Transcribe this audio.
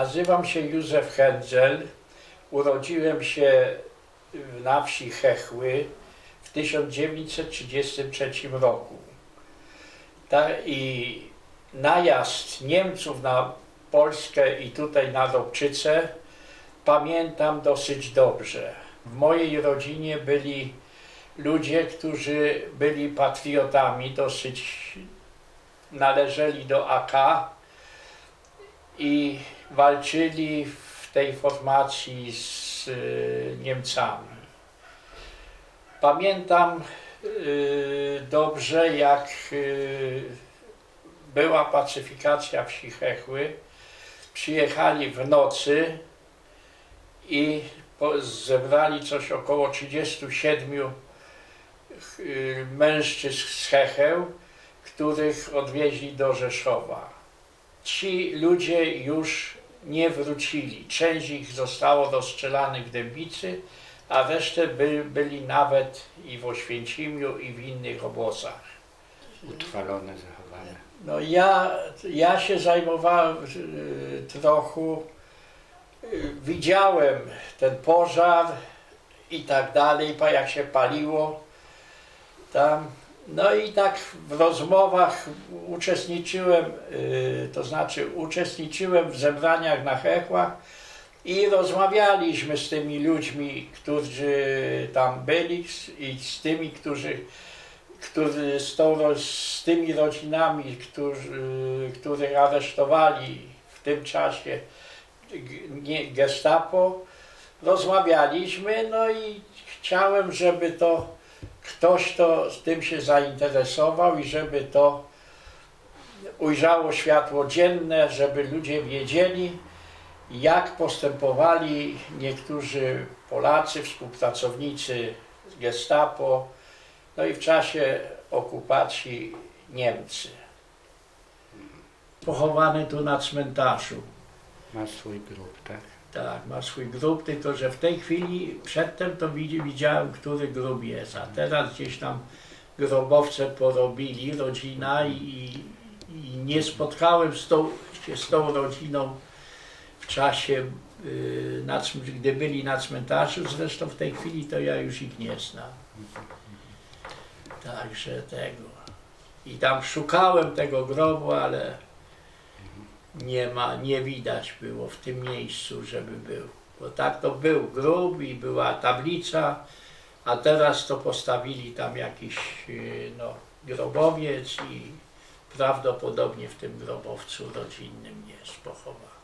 Nazywam się Józef Hendzel. Urodziłem się na wsi Chechły w 1933 roku. I najazd Niemców na Polskę i tutaj na Dobczycę pamiętam dosyć dobrze. W mojej rodzinie byli ludzie, którzy byli patriotami, dosyć należeli do AK i walczyli w tej formacji z y, Niemcami. Pamiętam y, dobrze, jak y, była pacyfikacja wsi Chechły. Przyjechali w nocy i zebrali coś około 37 y, mężczyzn z Checheł, których odwieźli do Rzeszowa. Ci ludzie już nie wrócili. Część ich zostało rozstrzelanych w Dębicy, a resztę by, byli nawet i w Oświęcimiu, i w innych obozach. Utrwalone, zachowane. No ja, ja się zajmowałem y, trochę, y, widziałem ten pożar i tak dalej, jak się paliło tam. No i tak w rozmowach uczestniczyłem, y, to znaczy uczestniczyłem w zebraniach na Hechłach i rozmawialiśmy z tymi ludźmi, którzy tam byli i z tymi, którzy którzy z, tą, z tymi rodzinami, którzy, których aresztowali w tym czasie gestapo, rozmawialiśmy, no i chciałem, żeby to ktoś to z tym się zainteresował i żeby to ujrzało światło dzienne, żeby ludzie wiedzieli, jak postępowali niektórzy Polacy, współpracownicy z gestapo, no i w czasie okupacji Niemcy. Pochowany tu na cmentarzu. Ma swój grób, tak? Tak, ma swój grób, tylko że w tej chwili przedtem to widzi- widziałem, który grób jest, a teraz gdzieś tam grobowce porobili, rodzina i, i nie spotkałem z tą, się z tą rodziną w czasie, y, na, gdy byli na cmentarzu, zresztą w tej chwili to ja już ich nie znam. Także tego. I tam szukałem tego grobu, ale nie ma, nie widać było w tym miejscu, żeby był. Bo tak to był grób i była tablica, a teraz to postawili tam jakiś yy, no, grobowiec i prawdopodobnie w tym grobowcu rodzinnym jest pochowany.